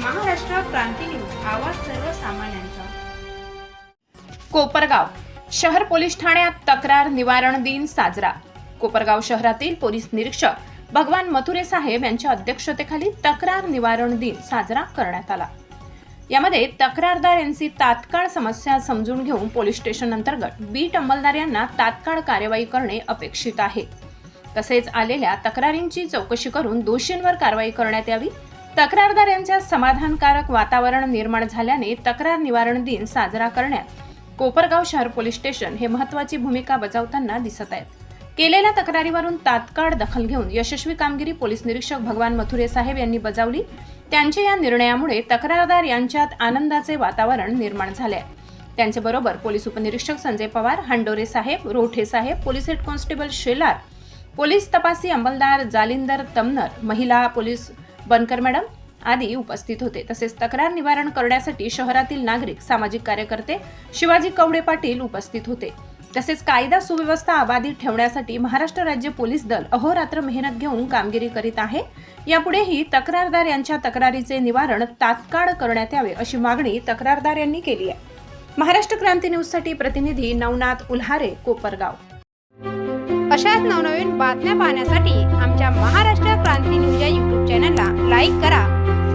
क्रांती news आवाज सर्वसामान्यांचा. कोपरगाव शहर पोलीस ठाण्यात तक्रार निवारण दिन साजरा. कोपरगाव शहरातील पोलीस निरीक्षक भगवान मथुरे साहेब यांच्या अध्यक्षतेखाली तक्रार निवारण दिन साजरा करण्यात आला. यामध्ये तक्रारदार यांची तात्काळ समस्या समजून घेऊन पोलीस स्टेशन अंतर्गत बीट अंमलदार यांना तात्काळ कार्यवाही करणे अपेक्षित आहे. तसेच आलेल्या तक्रारींची चौकशी करून दोषींवर कारवाई करण्यात यावी तक्रारदार यांच्या समाधानकारक वातावरण निर्माण झाल्याने तक्रार निवारण दिन साजरा करण्यात कोपरगाव शहर पोलीस स्टेशन हे महत्वाची भूमिका बजावताना दिसत आहेत. केलेल्या तक्रारीवरून तात्काळ दखल घेऊन यशस्वी कामगिरी पोलीस निरीक्षक भगवान मथुरे साहेब यांनी बजावली. त्यांच्या या निर्णयामुळे तक्रारदार यांच्यात आनंदाचे वातावरण निर्माण झाले. आहे त्यांचे बरोबर पोलीस उपनिरीक्षक संजय पवार हांडोरे साहेब रोठे साहेब police head constable Shelar police तपासी अंमलदार जालिंदर तमनर महिला पोलीस बनकर मॅडम आदी उपस्थित होते. तसेच तक्रार निवारण करण्यासाठी शहरातील नागरिक सामाजिक कार्यकर्ते शिवाजी कवडे पाटील उपस्थित होते. तसेच कायदा सुव्यवस्था अबाधित ठेवण्यासाठी महाराष्ट्र राज्य पोलीस दल अहोरात्र मेहनत घेऊन कामगिरी करीत आहे. यापुढेही तक्रारदार यांच्या तक्रारीचे निवारण तात्काळ करण्यात यावे अशी मागणी तक्रारदार यांनी केली आहे. महाराष्ट्र क्रांती न्यूजसाठी प्रतिनिधी नवनाथ उल्हारे कोपरगाव. अशाच नवनवीन बातम्या पाहण्यासाठी आमच्या महाराष्ट्र